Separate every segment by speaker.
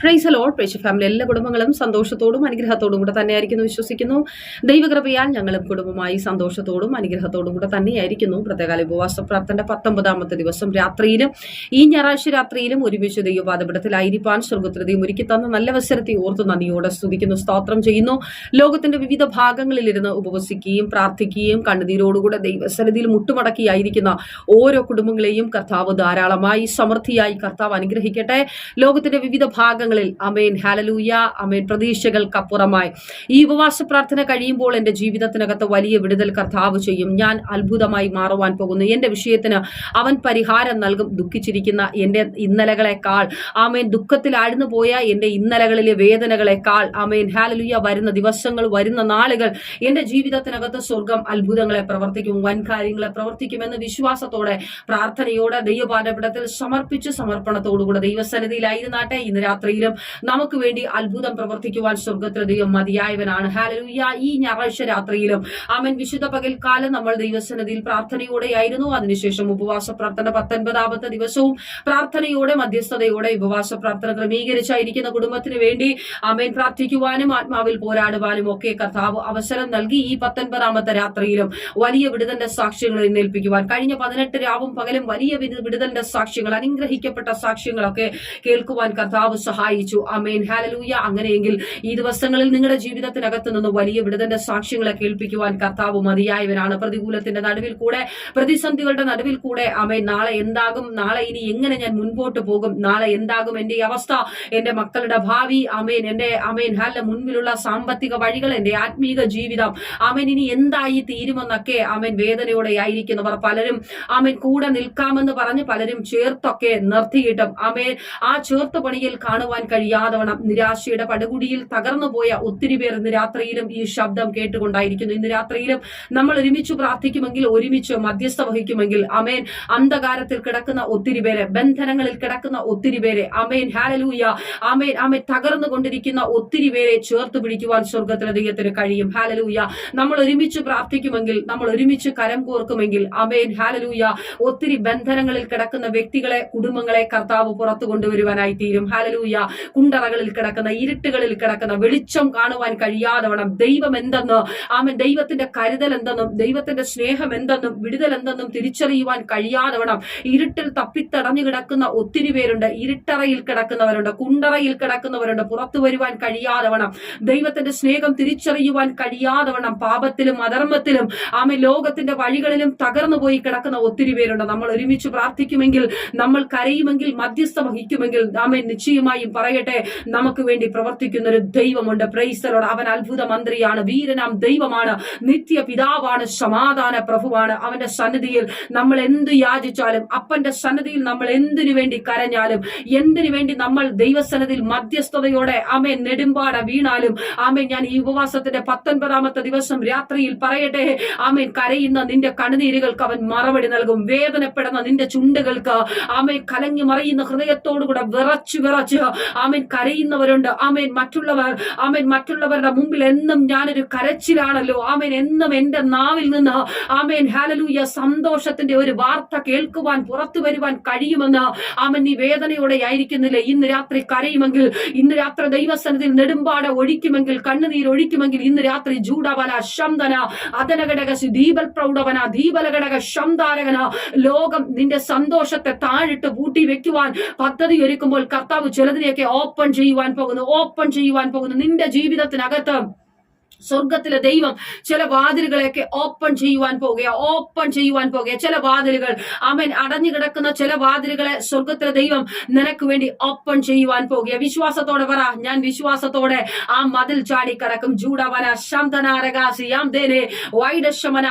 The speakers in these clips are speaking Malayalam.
Speaker 1: പ്രൈസ് ലോഡ് പ്രേക്ഷ ഫാമിലി എല്ലാ കുടുംബങ്ങളും സന്തോഷത്തോടും അനുഗ്രഹത്തോടും കൂടെ തന്നെയായിരിക്കുന്നു വിശ്വസിക്കുന്നു. ദൈവകൃപയാൽ ഞങ്ങളും കുടുംബമായി സന്തോഷത്തോടും അനുഗ്രഹത്തോടും കൂടെ തന്നെയായിരിക്കുന്നു. പ്രത്യേകാല ഉപവാസ പ്രാർത്ഥന പത്തൊമ്പതാമത്തെ ദിവസം രാത്രിയിലും ഈ ഞായറാഴ്ച രാത്രിയിലും ഒരുമിച്ച് ദൈവപാദപടത്തിലായിരിക്കാൻ സ്വർഗത്തിലതയും ഒരുക്കി തന്ന നല്ല അവസരത്തെ ഓർത്ത് നന്ദിയോടെ സ്തുതിക്കുന്നു സ്തോത്രം ചെയ്യുന്നു. ലോകത്തിന്റെ വിവിധ ഭാഗങ്ങളിലിരുന്ന് ഉപവസിക്കുകയും പ്രാർത്ഥിക്കുകയും കണ്ണുനീരോടുകൂടെ ദൈവസന്നിധിയിൽ മുട്ടുമടക്കിയായിരിക്കുന്ന ഓരോ കുടുംബങ്ങളെയും കർത്താവ് ധാരാളമായി സമൃദ്ധിയായി കർത്താവ് അനുഗ്രഹിക്കട്ടെ. ലോകത്തിന്റെ വിവിധ ഭാഗങ്ങളിൽ അമേൻ ഹാലലൂയ അമേൻ പ്രതീക്ഷകൾക്കപ്പുറമായി. ഈ ഉപവാസ പ്രാർത്ഥന കഴിയുമ്പോൾ എന്റെ ജീവിതത്തിനകത്ത് വലിയ വിടുതൽ കർത്താവ് ചെയ്യും. ഞാൻ അത്ഭുതമായി മാറുവാൻ പോകുന്നു. എന്റെ വിഷയത്തിന് അവൻ പരിഹാരം നൽകും. ദുഃഖിച്ചിരിക്കുന്ന എന്റെ ഇന്നലകളെക്കാൾ. ആമേൻ. ദുഃഖത്തിൽ ആഴ്ന്നു പോയ എന്റെ ഇന്നലകളിലെ വേദനകളെക്കാൾ. ആമേൻ. ഹാലലൂയ വരുന്ന ദിവസങ്ങൾ വരുന്ന നാളുകൾ എന്റെ ജീവിതത്തിനകത്ത് സ്വർഗം അത്ഭുതങ്ങളെ പ്രവർത്തിക്കും. വൻ കാര്യങ്ങളെ പ്രവർത്തിക്കുമെന്ന് വിശ്വാസത്തോടെ പ്രാർത്ഥനയോടെ ദൈവപാലപിടത്തിൽ സമർപ്പിച്ച് സമർപ്പണത്തോടുകൂടെ ദൈവസന്നിധിയിലായിരുന്നാട്ടെ ഇന്ന് രാത്രിയിലും നമുക്ക് വേണ്ടി അത്ഭുതം പ്രവർത്തിക്കുവാൻ സ്വർഗത്തിൽ ദൈവം മതിയായവനാണ്. ഹാലലൂയ ഈ ഞായറാഴ്ച രാത്രിയിലും അവൻ വിശുദ്ധ പകൽക്കാലം നമ്മൾ ദൈവസന്നിധിയിൽ പ്രാർത്ഥനയോടെയായിരുന്നു. അതിനുശേഷം ഉപവാസ പ്രാർത്ഥന പത്തൊൻപതാമത്തെ ദിവസവും പ്രാർത്ഥനയോടെ മധ്യസ്ഥതയോടെ ഉപവാസ പ്രാർത്ഥന ക്രമീകരിച്ചായിരിക്കുന്ന കുടുംബത്തിന് വേണ്ടി അമേൻ പ്രാർത്ഥിക്കുവാനും ആത്മാവിൽ പോരാടുവാനും ഒക്കെ കർത്താവ് അവസരം നൽകി ഈ പത്തൊൻപതാമത്തെ രാത്രിയിലും വലിയ വിടുതന്റെ സാക്ഷ്യങ്ങൾ എന്നേൽപ്പിക്കുവാൻ. കഴിഞ്ഞ പതിനെട്ട് രാവും പകലും വലിയ വിടുതന്റെ സാക്ഷ്യങ്ങൾ അനുഗ്രഹിക്കപ്പെട്ട സാക്ഷ്യങ്ങളൊക്കെ കേൾക്കുവാൻ കർത്താവ് സഹായിച്ചു. അമേൻ ഹാലലൂയ അങ്ങനെയെങ്കിൽ ഈ ദിവസങ്ങളിൽ നിങ്ങളുടെ ജീവിതത്തിനകത്ത് നിന്ന് വലിയ വിടുതന്റെ സാക്ഷ്യങ്ങളെ കേൾപ്പിക്കുവാൻ കർത്താവ് മതിയായവനാണ്. പ്രതികൂലത്തിന്റെ നടുവിൽ കൂടെ പ്രതിസന്ധികളുടെ നടുവിൽ കൂടെ അമേ നാളെ എന്താകും? നാളെ ഇനി എങ്ങനെ ഞാൻ മുൻപോട്ട് പോകും? നാളെ എന്താകും എന്റെ ഈ അവസ്ഥ? എന്റെ മക്കളുടെ ഭാവി? അമേൻ എന്റെ അമേൻ ഹാലിന്റെ മുൻപിലുള്ള സാമ്പത്തിക വഴികൾ എന്റെ ആത്മീക ജീവിതം. അമേൻ ഇനി എന്തായി തീരുമെന്നൊക്കെ അമേൻ വേദനയോടെ ആയിരിക്കുന്നവർ പലരും അമേൻ കൂടെ നിൽക്കാമെന്ന് പറഞ്ഞ് പലരും ചേർത്തൊക്കെ നിർത്തിയിട്ടും അമേൻ ആ ചേർത്ത് പണിയിൽ കാണുവാൻ കഴിയാതവണ്ണം നിരാശയുടെ പടുകുടിയിൽ തകർന്നു പോയ ഒത്തിരി പേർ ഇന്ന് രാത്രിയിലും ഈ ശബ്ദം കേട്ടുകൊണ്ടായിരിക്കുന്നു. ഇന്ന് രാത്രിയിലും നമ്മൾ ഒരുമിച്ച് പ്രാർത്ഥിക്കുമെങ്കിൽ ഒരുമിച്ച് മധ്യസ്ഥ വഹിക്കുമെങ്കിൽ അമേൻ. അന്ധകാരത്തിൽ കിടക്കുന്ന ഒത്തിരി പേരെ ബന്ധനങ്ങളിൽ കിടക്കുന്ന ഒത്തിരി പേരെ അമേൻ ഹാലലൂയ അമേൻ അമേൻ. തകർന്നുകൊണ്ടിരിക്കുന്ന ഒത്തിരി പേരെ ചേർത്ത് പിടിക്കുവാൻ സ്വർഗത്തിലെ ദൈവത്തിന് കഴിയും. ഹാലലൂയ നമ്മൾ ഒരുമിച്ച് പ്രാർത്ഥിക്കുമെങ്കിൽ നമ്മൾ ഒരുമിച്ച് കരം കോർക്കുമെങ്കിൽ അമേൻ ഹാലലൂയ ഒത്തിരി ബന്ധനങ്ങളിൽ കിടക്കുന്ന വ്യക്തികളെ കുടുംബങ്ങളെ കർത്താവ് പുറത്തു കൊണ്ടുവരുവാനായി തീരും. ഹാലലൂയ കുണ്ടറകളിൽ കിടക്കുന്ന ഇരുട്ടുകളിൽ കിടക്കുന്ന വെളിച്ചം കാണുവാൻ കഴിയാതവണ്ണം ദൈവം എന്തെന്ന് ആമൻ ദൈവത്തിന്റെ കരുതൽ എന്തെന്നും ദൈവത്തിന്റെ സ്നേഹം എന്തെന്നും വിടുതൽ എന്തെന്നും തിരിച്ചറിയുവാൻ കഴിയാതവണ്ണം ഇരുട്ടിൽ തപ്പിത്തടഞ്ഞു കിടക്കുന്ന ഒത്തിരി പേരുണ്ട്. ഇരുട്ടറയിൽ കിടക്കുന്നവരുണ്ട് കുണ്ടറയിൽ കിടക്കുന്നവരുണ്ട്. പുറത്തു വരുവാൻ കഴിയാതവണ്ണം ദൈവത്തിന്റെ സ്നേഹം തിരിച്ചറിയുവാൻ കഴിയാതവണ്ണം പാപത്തിലും അധർമ്മത്തിലും ആമ ലോകത്തിന്റെ വഴികളിലും തകർന്നു പോയി കിടക്കുന്ന ഒത്തിരി പേരുണ്ട്. നമ്മൾ ഒരുമിച്ച് പ്രാർത്ഥിക്കുമെങ്കിൽ നമ്മൾ കരയുമെങ്കിൽ മധ്യസ്ഥ വഹിക്കുമെങ്കിൽ ആമേ നിശ്ചയമായും പറയട്ടെ. നമുക്ക് വേണ്ടി പ്രവർത്തിക്കുന്ന ഒരു ദൈവമുണ്ട്. പ്രൈസലോട് അവൻ അത്ഭുത മന്ത്രിയാണ് വീരനാം ദൈവമാണ്. നിത്യ പിതാവാണ് സമാധാന പ്രഭുവാണ്. അവന്റെ സന്നിധിയിൽ നമ്മൾ എന്ത് യാചിച്ചാലും അപ്പന്റെ സന്നിധിയിൽ നമ്മൾ എന്തിനു വേണ്ടി കരഞ്ഞാലും എന്തിനു വേണ്ടി നമ്മൾ ദൈവസന്നിധിയിൽ മധ്യസ്ഥതയോടെ ആമേ നെടുമ്പാട വീണാലും ആമേ ഞാൻ ഈ ഉപവാസത്തിന്റെ പത്തൊൻപതാമത്തെ ദിവസം രാത്രിയിൽ പറയട്ടെ ആമേൻ കരയുന്ന നിന്റെ കണ്ണുനീരുകൾക്ക് അവൻ മറുപടി നൽകും. വേദനപ്പെടുന്ന നിന്റെ ചുണ്ടുകൾക്ക് ആമേ കലങ്ങി മറിയുന്ന ഹൃദയത്തോടുകൂടെ വിറച്ചു വിറച്ച് ആമേൻ കരയുന്നവരുണ്ട്. ആമേൻ മറ്റുള്ളവർ ആമേൻ മറ്റുള്ളവരുടെ മുമ്പിൽ എന്നും ഞാനൊരു കരച്ചിലാണല്ലോ. ആമേൻ എന്നും എന്റെ നാവിൽ നിന്ന് ആമേൻ ഹാലലൂയ സന്തോഷത്തിന്റെ ഒരു വാർത്ത കേൾക്കുവാൻ പുറത്തു വരുവാൻ കഴിയുമെന്ന് ആമൻ നീ വേദനയോടെ ആയിരിക്കുന്നില്ല ഇന്ന് രാത്രി കരയുമെങ്കിൽ ഇന്ന് രാത്രി ദൈവസനത്തിൽ നെടുമ്പാട ഒഴിക്കുമെങ്കിൽ കണ്ണുനീർ ഒഴിക്കുമെങ്കിൽ ഇന്ന് രാത്രി ജൂഡവല ശന്തന അതനഘടക ദീപൽ പ്രൗഢവന ദീപലഘടക ശന്താരകന ലോകം നിന്റെ സന്തോഷത്തെ താഴിട്ട് പൂട്ടി വെക്കുവാൻ പദ്ധതി ഒരുക്കുമ്പോൾ കർത്താവ് ചിലതിനെയൊക്കെ ഓപ്പൺ ചെയ്യുവാൻ പോകുന്നു ഓപ്പൺ ചെയ്യുവാൻ പോകുന്നു. നിന്റെ ജീവിതത്തിനകത്ത് സ്വർഗത്തിലെ ദൈവം ചില വാതിലുകളെയൊക്കെ ഓപ്പൺ ചെയ്യുവാൻ പോകുക ഓപ്പൺ ചെയ്യുവാൻ പോകുക ചില വാതിലുകൾ അവൻ അടഞ്ഞു കിടക്കുന്ന ചില വാതിലുകളെ സ്വർഗത്തിലെ ദൈവം നിനക്ക് വേണ്ടി ഓപ്പൺ ചെയ്യുവാൻ പോകുക വിശ്വാസത്തോടെ പറ ഞാൻ വിശ്വാസത്തോടെ ആ മതിൽ ചാടി കിടക്കും. ജൂഡവന ശാന്തനാരക സിയാം ദേനെ വൈഡശമന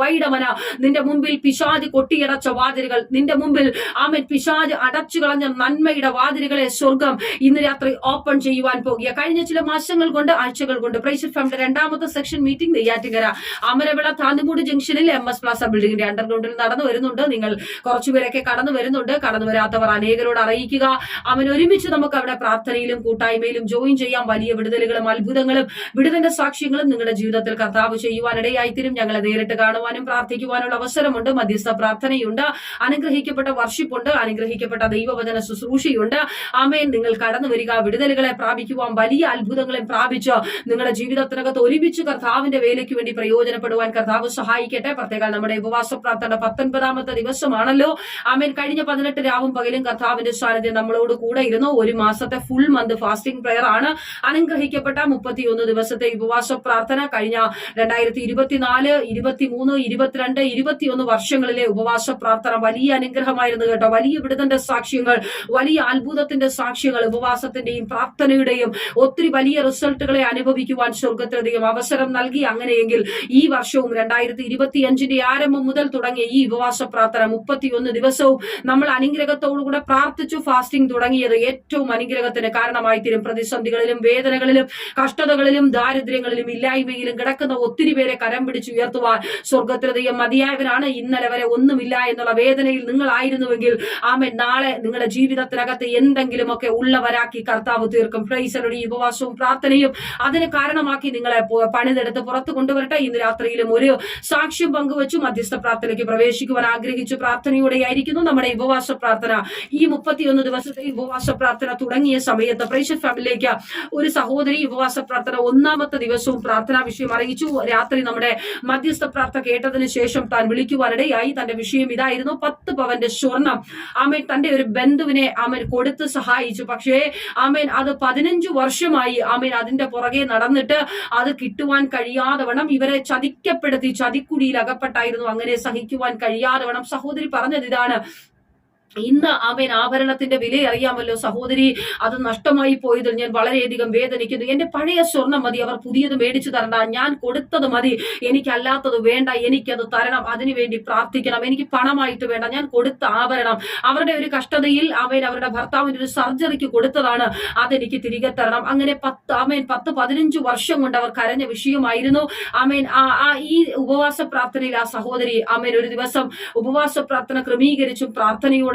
Speaker 1: വൈഡമന. നിന്റെ മുമ്പിൽ പിശാജ് കൊട്ടിയടച്ച വാതിലുകൾ നിന്റെ മുമ്പിൽ ആമൻ പിശാജ് അടച്ചു കളഞ്ഞ നന്മയുടെ വാതിലുകളെ സ്വർഗം ഇന്ന് രാത്രി ഓപ്പൺ ചെയ്യുവാൻ പോകുക കഴിഞ്ഞ ചില മാസങ്ങൾ കൊണ്ട് ആ ആഴ്ചകൾ കൊണ്ട് പ്രൈസ് ഫാമിന്റെ രണ്ടാമത്തെ സെക്ഷൻ മീറ്റിംഗ് നെയ്യാറ്റിങ്കര അമരവിള താന്നിമൂട് ജംഗ്ഷനിൽ എം എസ് പ്ലാസ ബിൽഡിംഗിന്റെ അണ്ടർഗ്രൗണ്ടിൽ നടന്നു വരുന്നുണ്ട്. നിങ്ങൾ കുറച്ചുപേരൊക്കെ കടന്നു വരുന്നുണ്ട്. കടന്നു വരാത്തവർ അനേകരോട് അറിയിക്കുക. അവൻ ഒരുമിച്ച് നമുക്ക് അവിടെ പ്രാർത്ഥനയിലും കൂട്ടായ്മയിലും ജോയിൻ ചെയ്യാം. വലിയ വിടുതലുകളും അത്ഭുതങ്ങളും വിടുതന്റെ സാക്ഷ്യങ്ങളും നിങ്ങളുടെ ജീവിതത്തിൽ കർത്താവ് ചെയ്യുവാനിടയായിത്തീരും. ഞങ്ങളെ നേരിട്ട് കാണുവാനും പ്രാർത്ഥിക്കുവാനുള്ള അവസരമുണ്ട്. മധ്യസ്ഥ പ്രാർത്ഥനയുണ്ട്. അനുഗ്രഹിക്കപ്പെട്ട വർഷിപ്പുണ്ട്. അനുഗ്രഹിക്കപ്പെട്ട ദൈവവചന ശുശ്രൂഷയുണ്ട്. ആമേൻ നിങ്ങൾ കടന്നു വരിക. വിടുതലുകളെ പ്രാപിക്കുവാൻ വലിയ അത്ഭുതങ്ങളെ പ്രാപിച്ച് നിങ്ങളുടെ ജീവിതത്തിനകത്ത് ഒരുമിച്ച് കർത്താവിന്റെ വേലയ്ക്ക് വേണ്ടി പ്രയോജനപ്പെടുവാൻ കർത്താവ് സഹായിക്കട്ടെ. പ്രത്യേകം നമ്മുടെ ഉപവാസ പ്രാർത്ഥന പത്തൊൻപതാമത്തെ ദിവസമാണല്ലോ. ആമേൻ. കഴിഞ്ഞ പതിനെട്ട് രാവും പകലും കർത്താവിന്റെ സാന്നിധ്യം നമ്മളോട് കൂടെ ഇരുന്നു. ഒരു മാസത്തെ ഫുൾ മന്ത് ഫാസ്റ്റിംഗ് പ്രയർ ആണ്. അനുഗ്രഹിക്കപ്പെട്ട മുപ്പത്തിയൊന്ന് ദിവസത്തെ ഉപവാസ പ്രാർത്ഥന. കഴിഞ്ഞ രണ്ടായിരത്തി ഇരുപത്തിനാല് ഇരുപത്തിമൂന്ന് ഇരുപത്തിരണ്ട് ഇരുപത്തിയൊന്ന് വർഷങ്ങളിലെ ഉപവാസ പ്രാർത്ഥന വലിയ അനുഗ്രഹമായിരുന്നു കേട്ടോ. വലിയ വിടുതന്റെ സാക്ഷ്യങ്ങൾ വലിയ അത്ഭുതത്തിന്റെ സാക്ഷ്യങ്ങൾ ഉപവാസത്തിന്റെയും പ്രാർത്ഥനയുടെയും ഒത്തിരി വലിയ റിസൾട്ടുകളെ അനുഭവിക്കുവാൻ സ്വർഗത്തിലധികം അവസരം നൽകി. അങ്ങനെയെങ്കിൽ ഈ വർഷവും രണ്ടായിരത്തി ഇരുപത്തിയഞ്ചിന്റെ ആരംഭം മുതൽ തുടങ്ങിയ ഈ ഉപവാസ പ്രാർത്ഥന മുപ്പത്തിയൊന്ന് ദിവസവും നമ്മൾ അനുഗ്രഹത്തോടുകൂടെ പ്രാർത്ഥിച്ചു ഫാസ്റ്റിംഗ് തുടങ്ങിയത് ഏറ്റവും അനുഗ്രഹത്തിന് കാരണമായി തീരും പ്രതിസന്ധികളിലും വേദനകളിലും കഷ്ടതകളിലും ദാരിദ്ര്യങ്ങളിലും ഇല്ലായ്മയിലും കിടക്കുന്ന ഒത്തിരി പേരെ കരം പിടിച്ചുയർത്തുവാൻ സ്വർഗത്തിലധികം മതിയായവനാണ്. ഇന്നലെ വരെ ഒന്നുമില്ല എന്നുള്ള വേദനയിൽ നിങ്ങളായിരുന്നുവെങ്കിൽ ആമെ നാളെ നിങ്ങളുടെ ജീവിതത്തിനകത്ത് എന്തെങ്കിലുമൊക്കെ ഉള്ളവരാക്കി കർത്താവ് തീർക്കും. ഈ ഉപവാസവും പ്രാർത്ഥനയും അതിന് കാരണമാക്കി നിങ്ങളെ പണിതെടുത്ത് പുറത്തു കൊണ്ടുവരട്ടെ. ഇന്ന് രാത്രിയിലും ഒരു സാക്ഷ്യം പങ്കുവച്ചു മധ്യസ്ഥ പ്രാർത്ഥനയ്ക്ക് പ്രവേശിക്കുവാൻ ആഗ്രഹിച്ചു പ്രാർത്ഥനയോടെയായിരിക്കുന്നു നമ്മുടെ ഉപവാസ പ്രാർത്ഥന. ഈ മുപ്പത്തിയൊന്ന് ദിവസത്തെ ഉപവാസ പ്രാർത്ഥന തുടങ്ങിയ സമയത്ത് പ്രേക്ഷ ഫാമിലിയിലേക്ക് ഒരു സഹോദരി ഉപവാസ പ്രാർത്ഥന ഒന്നാമത്തെ ദിവസവും പ്രാർത്ഥനാ വിഷയം അറിയിച്ചു. രാത്രി നമ്മുടെ മധ്യസ്ഥ പ്രാർത്ഥന കേട്ടതിന് ശേഷം താൻ വിളിക്കുവാനിടയായി. തന്റെ വിഷയം ഇതായിരുന്നു. പത്ത് പവന്റെ സ്വർണം. ആമേൻ. തന്റെ ഒരു ബന്ധുവിനെ ആമേൻ കൊടുത്ത് സഹായിച്ചു. പക്ഷേ ആമേൻ അത് പതിനഞ്ചു വർഷമായി. ആമേൻ അതിന്റെ പുറകെ നടന്നിട്ട് അത് കിട്ടുവാൻ കഴിയാതെ വേണം ഇവരെ ചതിക്കപ്പെടുത്തി ചതിക്കുടിയിൽ അകപ്പെട്ടായിരുന്നു. അങ്ങനെ സഹിക്കുവാൻ കഴിയാതെ വേണം സഹോദരി പറഞ്ഞത് ഇതാണ്. ഇന്ന് ആമേൻ ആഭരണത്തിന്റെ വില അറിയാമല്ലോ സഹോദരി. അത് നഷ്ടമായി പോയതിൽ ഞാൻ വളരെയധികം വേദനിക്കുന്നു. എന്റെ പഴയ സ്വർണം മതി അവർ പുതിയത് മേടിച്ചു തരണ്ട. ഞാൻ കൊടുത്തത് മതി. എനിക്കല്ലാത്തത് വേണ്ട എനിക്കത് തരണം. അതിനുവേണ്ടി പ്രാർത്ഥിക്കണം. എനിക്ക് പണമായിട്ട് വേണ്ട. ഞാൻ കൊടുത്ത ആഭരണം. അവരുടെ ഒരു കഷ്ടതയിൽ ആമേൻ അവരുടെ ഭർത്താവിന് ഒരു സർജറിക്ക് കൊടുത്തതാണ്. അതെനിക്ക് തിരികെ തരണം. അങ്ങനെ പത്ത് ആമേൻ പത്ത് പതിനഞ്ച് വർഷം കൊണ്ട് അവർ കരഞ്ഞ വിഷയമായിരുന്നു. ആമേൻ ആ ഈ ഉപവാസ പ്രാർത്ഥനയിൽ ആ സഹോദരി ആമേൻ ഒരു ദിവസം ഉപവാസ പ്രാർത്ഥന ക്രമീകരിച്ചും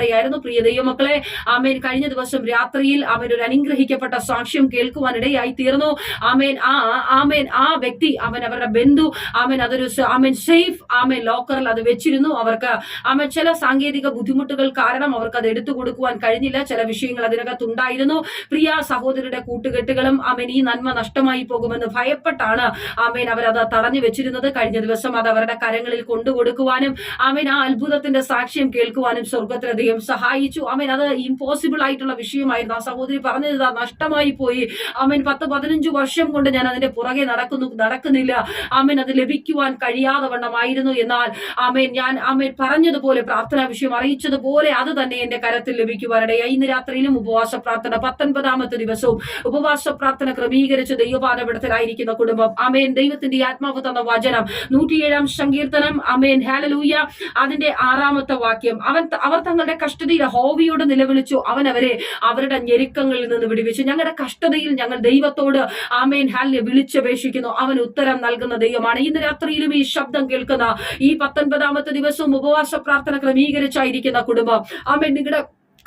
Speaker 1: പ്രാർത്ഥനയോടെയായിരുന്നു പ്രിയ ദൈവമക്കളെ ആമേൻ. കഴിഞ്ഞ ദിവസം രാത്രിയിൽ അവൻ ഒരു അനുഗ്രഹിക്കപ്പെട്ട സാക്ഷ്യം കേൾക്കുവാനിടയായി തീർന്നു. ആമേൻ ആ ആമേൻ. ആ വ്യക്തി അവൻ അവരുടെ ബന്ധു. ആമേൻ അതൊരു ആമേൻ സേഫ് ആമേൻ ലോക്കറിൽ അത് വെച്ചിരുന്നു അവർക്ക്. ആമേൻ ചില സാങ്കേതിക ബുദ്ധിമുട്ടുകൾ കാരണം അവർക്ക് അത് എടുത്തു കൊടുക്കുവാൻ കഴിഞ്ഞില്ല. ചില വിഷയങ്ങൾ അതിനകത്ത് ഉണ്ടായിരുന്നു. പ്രിയ സഹോദരിയുടെ കൂട്ടുകെട്ടുകളും ആമേൻ ഈ നന്മ നഷ്ടമായി പോകുമെന്ന് ഭയപ്പെട്ടാണ് ആമേൻ അവരത് തടഞ്ഞു വെച്ചിരുന്നത്. കഴിഞ്ഞ ദിവസം അത് അവരുടെ കരങ്ങളിൽ കൊണ്ടുകൊടുക്കുവാനും ആമേൻ ആ അത്ഭുതത്തിന്റെ സാക്ഷ്യം കേൾക്കുവാനും സ്വർഗത്തിലധികം സഹായിച്ചു. ആമേൻ അത് ഇമ്പോസിബിൾ ആയിട്ടുള്ള വിഷയമായിരുന്നു. ആ സഹോദരി പറഞ്ഞത് നഷ്ടമായി പോയി. ആമേൻ പത്ത് പതിനഞ്ച് വർഷം കൊണ്ട് ഞാൻ അതിന്റെ പുറകെ നടക്കുന്നു നടക്കുന്നില്ല. ആമേൻ അത് ലഭിക്കുവാൻ കഴിയാതെ വണ്ണമായിരുന്നു. എന്നാൽ ആമേൻ ഞാൻ ആമേൻ പറഞ്ഞതുപോലെ പ്രാർത്ഥനാ വിഷയം അറിയിച്ചതുപോലെ അത് തന്നെ എന്റെ കരത്തിൽ ലഭിക്കുവാനിടയായി. ഇന്ന് രാത്രിയിലും ഉപവാസ പ്രാർത്ഥന പത്തൊൻപതാമത്തെ ദിവസവും ഉപവാസ പ്രാർത്ഥന ക്രമീകരിച്ച് ദൈവപാദപീഠത്തിലായിരിക്കുന്ന കുടുംബം. അമേൻ ദൈവത്തിന്റെ ആത്മാവ് തന്ന വചനം. നൂറ്റിയേഴാം സങ്കീർത്തനം. അമേൻ ഹാലലൂയ അതിന്റെ ആറാമത്തെ വാക്യം. അവൻ അവർ തങ്ങളുടെ കഷ്ടതയിൽ ഹോവിയോട് നിലവിളിച്ചു. അവൻ അവരെ അവരുടെ ഞെരുക്കങ്ങളിൽ നിന്ന് വിടുവിച്ചു. ഞങ്ങളുടെ കഷ്ടതയിൽ ഞങ്ങൾ ദൈവത്തോട് ആമേൻ ഹാലിനെ വിളിച്ചപേക്ഷിക്കുന്നു. അവൻ ഉത്തരം നൽകുന്ന ദൈവമാണ്. ഇന്ന് രാത്രിയിലും ഈ ശബ്ദം കേൾക്കുന്ന ഈ പത്തൊൻപതാമത്തെ ദിവസവും ഉപവാസ പ്രാർത്ഥന ക്രമീകരിച്ചായിരിക്കുന്ന കുടുംബം. ആമേൻ നിങ്ങളുടെ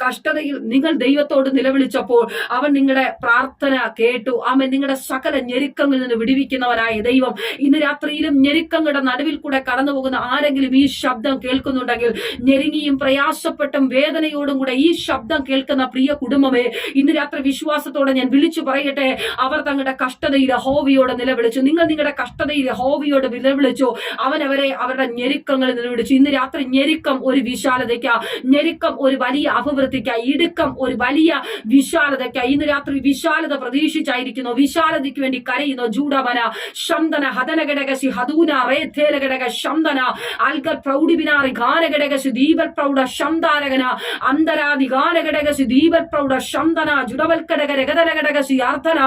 Speaker 1: കഷ്ടതയിൽ നിങ്ങൾ ദൈവത്തോട് നിലവിളിച്ചപ്പോൾ അവൻ നിങ്ങളുടെ പ്രാർത്ഥന കേട്ടു. അവൻ നിങ്ങളുടെ സകല ഞെരുക്കങ്ങളിൽ നിന്ന് വിടുവിക്കുന്നവനായ ദൈവം ഇന്ന് രാത്രിയിലും ഞെരുക്കങ്ങളുടെ നടുവിൽ കൂടെ കടന്നു പോകുന്ന ആരെങ്കിലും ഈ ശബ്ദം കേൾക്കുന്നുണ്ടെങ്കിൽ ഞെരുങ്ങിയും പ്രയാസപ്പെട്ടും വേദനയോടും കൂടെ ഈ ശബ്ദം കേൾക്കുന്ന പ്രിയ കുടുംബമേ ഇന്ന് രാത്രി വിശ്വാസത്തോടെ ഞാൻ വിളിച്ചു പറയട്ടെ. അവർ തങ്ങളുടെ കഷ്ടതയിൽ ഹോവിയോട് നിലവിളിച്ചു. നിങ്ങൾ നിങ്ങളുടെ കഷ്ടതയിൽ ഹോവിയോട് നിലവിളിച്ചു. അവൻ അവരെ അവരുടെ ഞെരുക്കങ്ങളിൽ നിലവിളിച്ചു. ഇന്ന് രാത്രി ഞെരുക്കം ഒരു വിശാലതയ്ക്ക. ഞെരുക്കം ഒരു വലിയ അഭിവൃദ്ധിക്കായി ഇടുക്കം ഒരു വലിയ വിശാലതയ്ക്കായി ഇന്ന് രാത്രി വിശാലത പ്രതീക്ഷിച്ചായിരിക്കുന്നു. വിശാലതയ്ക്ക് വേണ്ടി കരയുന്നു. ജൂഡമന ശന്തന ഹതൂന ഹദൂന റേഥേലഘടക ശന്തന അൽഗർ പ്രൗഢിബിനാറി ഗാനഘടകശി ദീപർ പ്രൗഢ ശന്താരകന അന്തരാദി ഗാനഘടകശി ദീപർ പ്രൗഢ ശന്തന ജുഡവൽക്കടക രഗതനഘടകസി അർത്ഥന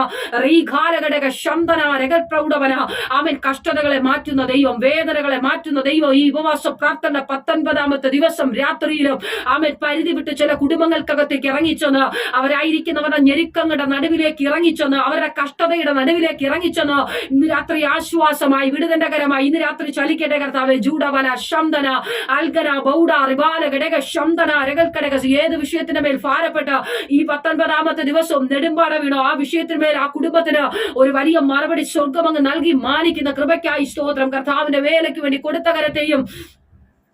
Speaker 1: റീഘാലഘടക ശന്തന രഗർ പ്രൗഢവന അവൻ കഷ്ടതകളെ മാറ്റുന്ന ദൈവം വേദനകളെ മാറ്റുന്ന ദൈവം ഈ ഉപവാസ പ്രാർത്ഥന പത്തൊൻപതാമത്തെ ദിവസം രാത്രിയിലും അവൻ പരിധി വിട്ട് ചില കുടുംബങ്ങൾക്കകത്തേക്ക് ഇറങ്ങിച്ചെന്ന് അവരായിരിക്കുന്നവരുടെ ഞെരുക്കങ്ങളുടെ നടുവിലേക്ക് ഇറങ്ങിച്ചെന്ന് അവരുടെ കഷ്ടതയുടെ നടുവിലേക്ക് ഇറങ്ങിച്ചെന്ന് ഇന്ന് രാത്രി ആശ്വാസമായി വിടുതന്റകരമായി ഇന്ന് രാത്രി ചലിക്കട്ടെ കർത്താവ്. ജൂഡബല ശംദന അൽഗന ബൗഡ റിബാല ഘടക ശംദന രകൽക്കടക ഏത് വിഷയത്തിന്റെ മേൽ ഭാരപ്പെട്ട ഈ പത്തൊൻപതാമത്തെ ദിവസവും നെടുമ്പാട വീണോ. ആ വിഷയത്തിന് മേൽ ആ കുടുംബത്തിന് ഒരു വലിയ മറുപടി സ്വർഗമങ്ങ് നൽകി മാനിക്കുന്ന കൃപയ്ക്കായി സ്തോത്രം. കർത്താവിന്റെ വേലയ്ക്ക് വേണ്ടി കൊടുത്ത കരത്തെയും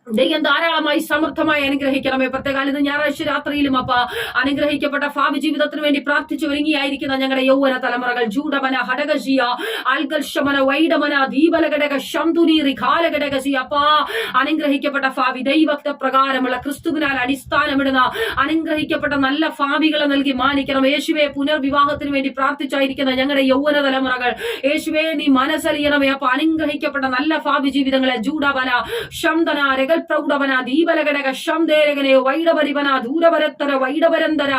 Speaker 1: ദൈവം ധാരാളമായി സമൃദ്ധമായി അനുഗ്രഹിക്കണമേ പ്രത്യേകാലം ഇന്ന് ഞായറാഴ്ച രാത്രിയിലും അപ്പ അനുഗ്രഹിക്കപ്പെട്ട ഭാവി ജീവിതത്തിന് വേണ്ടി പ്രാർത്ഥിച്ചു ഒരുങ്ങിയായിരിക്കുന്ന ഞങ്ങളുടെ യൗവന തലമുറകൾ ജൂഡമന ഹടകശിയ അൽഗൽഷമന വൈഡമന ദീപലഘടക ശംതുനീറി ഘാലഘടകസി അപ്പ അനുഗ്രഹിക്കപ്പെട്ട ഭാവി ദൈവക്ത പ്രകാരമുള്ള ക്രിസ്തുവിനാൽ അടിസ്ഥാനമിടുന്ന അനുഗ്രഹിക്കപ്പെട്ട നല്ല ഭാവികളെ നൽകി മാനിക്കണം. യേശുവെ പുനർവിവാഹത്തിന് വേണ്ടി പ്രാർത്ഥിച്ചായിരിക്കുന്ന ഞങ്ങളുടെ യൗവന തലമുറകൾ യേശുവെ നീ മനസ്സറിയണമേ അപ്പൊ അനുഗ്രഹിക്കപ്പെട്ട നല്ല ഭാവി ജീവിതങ്ങളെ ജൂഡബല ശംതന രകൽ പ്രൗഢവന ദീപലഘടക ശംദേരകനെ വൈഡപരിവന ദൂരപരത്തര വൈഡപരന്തര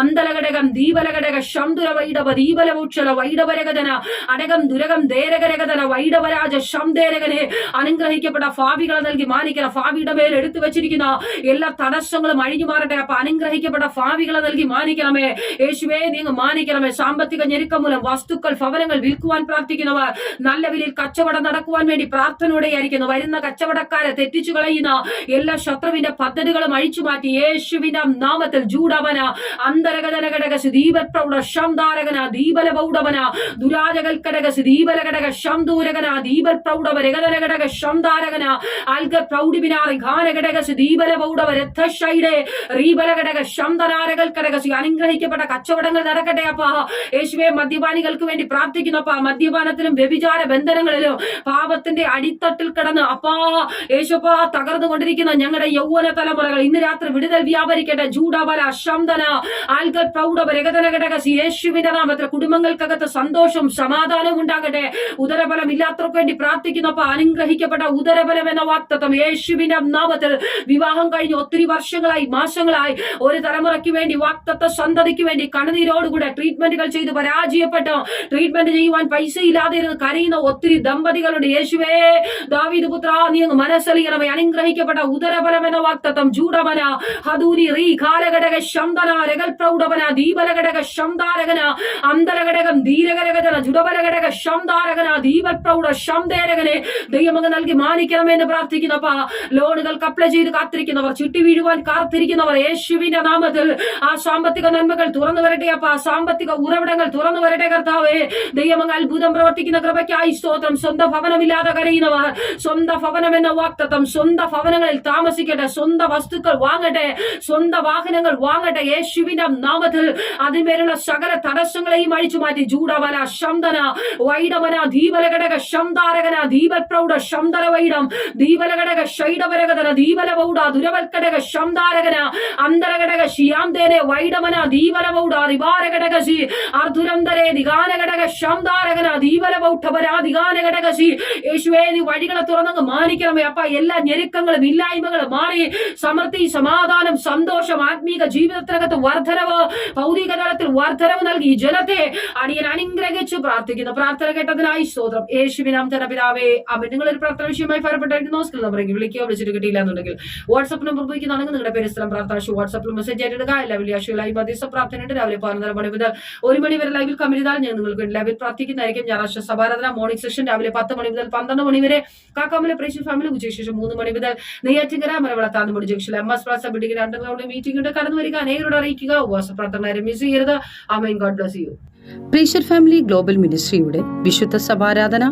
Speaker 1: അന്തലഘടകം ദീപലഘടക ശംദുര വൈഡവ ദീപലമുക്ഷല വൈഡപരകതന അടകം ദുരകം ദേരകരകതന വൈഡവരാജ ശംദേരകനെ അനുഗ്രഹിക്കപ്പെട്ട ഫാവികളെ നൽകി മാനിക്കണ ഫാവിയുടെ മേൽ എടുത്തു വെച്ചിരിക്കുന്ന എല്ലാ തടസ്സങ്ങളും അഴിഞ്ഞു മാറട്ടെ. അപ്പൊ അനുഗ്രഹിക്കപ്പെട്ട ഫാവികളെ നൽകി മാനിക്കണമേ. യേശുവേ നിങ്ങൾ മാനിക്കണമേ. സാമ്പത്തിക ഞെരുക്കം മൂലം വസ്തുക്കൾ ഭവനങ്ങൾ വിൽക്കുവാൻ പ്രാർത്ഥിക്കുന്നവർ നല്ല വിലയിൽ കച്ചവടം നടക്കുവാൻ വേണ്ടി പ്രാർത്ഥനയോടെയായിരിക്കുന്നു. വരുന്ന കച്ചവടക്കാരെ തെറ്റിച്ചു കളയുന്ന. എല്ലാ ശത്രുവിന്റെ പദ്ധതികളും അഴിച്ചു മാറ്റി യേശുവിന്റെ നാമത്തിൽ ജൂഡവന അന്തരഗതനഘടകസ് ദീപപ്രൗഢ ശംധാരകന ദീപല പൗഢവന ദുരാജകൽക്കടക ദീപലകടക ശംദൂരകന ദീപപ്രൗഢവ രഗതനഘടക ശംധാരകന അൽഗ പ്രൗഢിബിനാറി ഘാനഘടകസ് ദീപല പൗഢവ രഥശൈഡെ റീബലഘടക ശംദനാരകൽക്കടക അനുഗ്രഹിക്കപ്പെട്ട കച്ചവടങ്ങൾ നടക്കട്ടെ അപ്പാ. യേശുവെ മദ്യപാനികൾക്ക് വേണ്ടി പ്രാർത്ഥിക്കുന്നു അപ്പാ. മദ്യപാനത്തിലും വ്യഭിചാര ബന്ധനങ്ങളിലും പാപത്തിന്റെ അടിത്തട്ടിൽ കിടന്ന് അപ്പാ. യേശുപ്പ തകർന്നുകൊണ്ടിരിക്കുന്ന. ഞങ്ങളുടെ യൗവന തലമുറകൾ ഇന്ന് രാത്രി വിടുതൽ വ്യാപരിക്കട്ടെ. ജൂഡബല ശംദന ആൽഗൽ പ്രൗഢ രഗതന ഘടക യേശുവിന്റെ നാമത്തിൽ കുടുംബങ്ങൾക്കകത്ത് സന്തോഷവും സമാധാനവും ഉണ്ടാകട്ടെ. ഉദരബലം ഇല്ലാത്തവർക്ക് വേണ്ടി പ്രാർത്ഥിക്കുന്നപ്പോൾ അനുഗ്രഹിക്കപ്പെട്ട ഉദരബലം എന്ന വാക്തത്വം യേശുവിന്റെ നാമത്തിൽ വിവാഹം കഴിഞ്ഞ് ഒത്തിരി വർഷങ്ങളായി മാസങ്ങളായി ഒരു തലമുറയ്ക്ക് വേണ്ടി വാക്തത്വ സന്തതിക്ക് വേണ്ടി കണ്ണുനീരോടുകൂടെ ട്രീറ്റ്മെന്റുകൾ ചെയ്ത് പരാജയപ്പെട്ട് ട്രീറ്റ്മെന്റ് ചെയ്യുവാൻ പൈസ ഇല്ലാതെ ഇരുന്ന് കരയുന്ന ഒത്തിരി ദമ്പതികളുണ്ട്. യേശുവേ ദാവീദ് പുത്ര നീ അങ്ങ് മനസ്സലിയണമേ. അനുഗ്രഹിക്കപ്പെട്ട ഉദരബലം എന്ന വാക്തത്വം ജൂഡമന ഹദൂരി റീ കാലഘടക ശന്തന രഗൽ പ്രൗഢവന ദീപലഘടക ശന്താരകന അന്തരഘടകം ധീരഘടകജന ജുഡബലഘടക ശന്താരകന ദീപൽ പ്രൗഢ ശന്തേരകനെ ദൈവമങ്ങ് നൽകി മാനിക്കണമെന്ന് പ്രാർത്ഥിക്കുന്നപ്പ ലോണുകൾ അപ്ലൈ ചെയ്ത് കാത്തിരിക്കുന്നവർ ചുറ്റി വീഴുവാൻ കാത്തിരിക്കുന്നവർ യേശുവിന്റെ നാമത്തിൽ ആ സാമ്പത്തിക നന്മകൾ തുറന്നു വരട്ടെ അപ്പ സാമ്പത്തിക ഉറവിടങ്ങൾ തുറന്നു വരട്ടെ കർത്താവേ. ദൈവമങ്ങ് അത്ഭുതം പ്രവർത്തിക്കുന്ന കൃപയ്ക്കായി സ്തോത്രം. സ്വന്തം ഭവനമില്ലാതെ കരയുന്നവർ സ്വന്തം ഭവനം എന്ന വാക്തത്വം സ്വന്തം ഭവനങ്ങളിൽ താമസിക്കട്ടെ. സ്വന്തം വസ്തുക്കൾ വാങ്ങട്ടെ. സ്വന്തം വാഹനങ്ങൾ വാങ്ങട്ടെ. യേശുവിന്റെ നാമത്തിൽ അതിന്മേലുള്ള സകല തടസ്സങ്ങളെയും അഴിച്ചു മാറ്റി. ജൂഡവല ശന്തന വൈഡവന ദീപലഘടക ശന്താരകന ദീപപ്രൗഢ ശംദര വൈഡം ദീപലഘടക ശൈഡവരകതന ദീപലപൗഢ ദുരവൽക്കടക ശന്താരകന അന്തരഘടക ശിയാന്തേനെ വൈഡമന ദീപലപൗഡ റിവാരഘടകസി അർധുരന്തരെ ദിഗാനഘടക ശംദാരകന ദീപലപൗഠപരാ ദിഗാനഘടകസി യേശുവേ നീ വഴികളെ തുറന്നങ്ങ് മാനിക്കണമേ. അപ്പ എല്ലാ ഞെരുക്കങ്ങളും ഇല്ലായ്മകളും മാറി സമൃദ്ധി സമാധാനം സന്തോഷം ആത്മീക ജീവിതത്തിനകത്ത് വർധനവ് ഭൗതിക തലത്തിൽ വർധനവ് നൽകി ജനത്തെ അടിയൻ അനുഗ്രഹിച്ചു പ്രാർത്ഥിക്കുന്നു. പ്രാർത്ഥന കേട്ടതിനായി സ്തോത്രം. യേശുവിനാം തന്നെ പിതാവേ അമ്മ നിങ്ങൾ ഒരു പ്രാർത്ഥന വിഷയമായി ഫലപ്പെട്ടായിരിക്കുന്നു സ്കിൽ നമ്പറേക്ക് വിളിക്കുക വിളിച്ചിട്ട് കിട്ടിയില്ല എന്നുണ്ടെങ്കിൽ വാട്സ്ആപ്പ് നമ്പർ ഉപയോഗിക്കുന്നതാണെങ്കിൽ നിങ്ങളുടെ പേര് സ്ഥലം പ്രാർത്ഥന വാട്സ്ആപ്പിൽ മെസ്സേജ് ആയിട്ടിടുക എല്ലാ വെള്ളിയാഴ്ച ലൈവ് മധ്യസ്ഥ പ്രാർത്ഥനയുണ്ട്. രാവിലെ പതിനൊന്നര മണി മുതൽ ഒരു മണി വരെ ലൈവിൽ കമ്മിതാൽ ഞാൻ നിങ്ങൾക്ക് ലൈവിൽ പ്രാർത്ഥിക്കുന്നതായിരിക്കും. ഞായറാഴ്ച സഭാരാധന മോർണിംഗ് സെഷൻ രാവിലെ പത്ത് മണി മുതൽ പന്ത്രണ്ട് മണി വരെ കാക്കാമലെ പ്രേക്ഷക ഫാമിലി ഉച്ചയ്ക്ക് ശേഷം മൂന്ന് മണി മുതൽ നെയ്യാറ്റിങ്കര മരവള താന്നുമുടി junction M S plaza building രണ്ട് തവണ മീറ്റിംഗ് ഉണ്ട് കടന്നു വരിക. അനേകരോട് അറിയിക്കുക. ഉപവാസ പ്രാർത്ഥന മിസ് ചെയ്യരുത്. Amen God bless you
Speaker 2: pressure family global മിനിസ്ട്രിയുടെ വിശുദ്ധ സഭാരാധന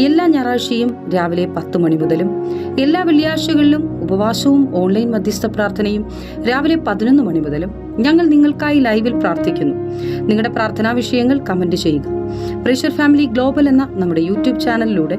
Speaker 2: എല്ലാ ഞായറാഴ്ചയും രാവിലെ പത്ത് മണി മുതലും എല്ലാ വെള്ളിയാഴ്ചകളിലും ഉപവാസവും ഓൺലൈൻ മധ്യസ്ഥ പ്രാർത്ഥനയും രാവിലെ പതിനൊന്ന് മണി മുതലും ഞങ്ങൾ നിങ്ങൾക്കായി ലൈവിൽ പ്രാർത്ഥിക്കുന്നു. നിങ്ങളുടെ പ്രാർത്ഥനാ വിഷയങ്ങൾ കമന്റ് ചെയ്യുക. പ്രീഷർ ഫാമിലി ഗ്ലോബൽ എന്ന നമ്മുടെ യൂട്യൂബ് ചാനലിലൂടെ